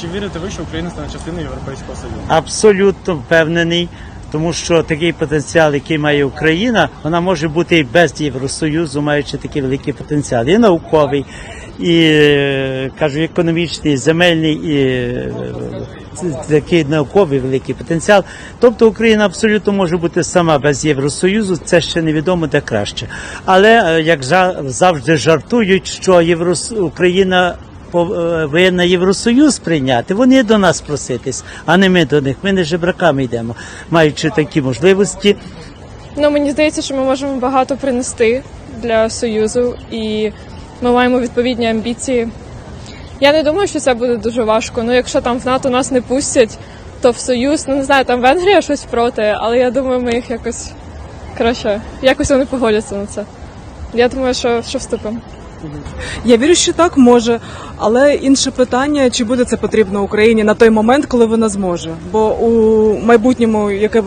чи вірите ви, що Україна стане частиною Європейського Союзу? Абсолютно впевнений, тому що такий потенціал, який має Україна, вона може бути і без Євросоюзу, маючи такий великий потенціал. І науковий, і кажу, економічний, земельний, і е, такий науковий великий потенціал. Тобто Україна абсолютно може бути сама без Євросоюзу. Це ще невідомо де краще. Але е, як завжди жартують, що Єврос... Україна повинна Євросоюз прийняти, вони до нас проситись, а не ми до них. Ми не жебраками йдемо, маючи такі можливості. Ну мені здається, що ми можемо багато принести для союзу, і ми маємо відповідні амбіції. Я не думаю, що це буде дуже важко. Ну, якщо там в НАТО нас не пустять, то в союз, ну не знаю, там Венгрія щось проти, але я думаю, ми їх якось коротше, якось вони погодяться на це. Я думаю, що, що вступимо. Я вірю, що так може, але інше питання, чи буде це потрібно Україні на той момент, коли вона зможе. Бо у майбутньому, яке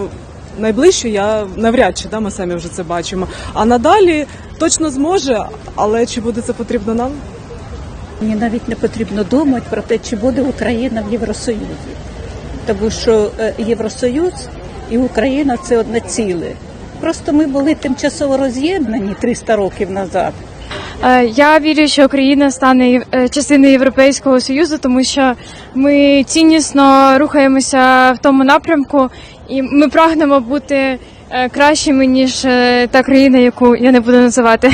найближче, я навряд чи да, ми самі вже це бачимо. А надалі точно зможе, але чи буде це потрібно нам? Мені навіть не потрібно думати про те, чи буде Україна в Євросоюзі, тому що е, Євросоюз і Україна це одне ціле. Просто ми були тимчасово роз'єднані 300 років назад. Е, Я вірю, що Україна стане е, частиною Європейського союзу, тому що ми ціннісно рухаємося в тому напрямку, і ми прагнемо бути е, кращими ніж та країна, яку я не буду називати.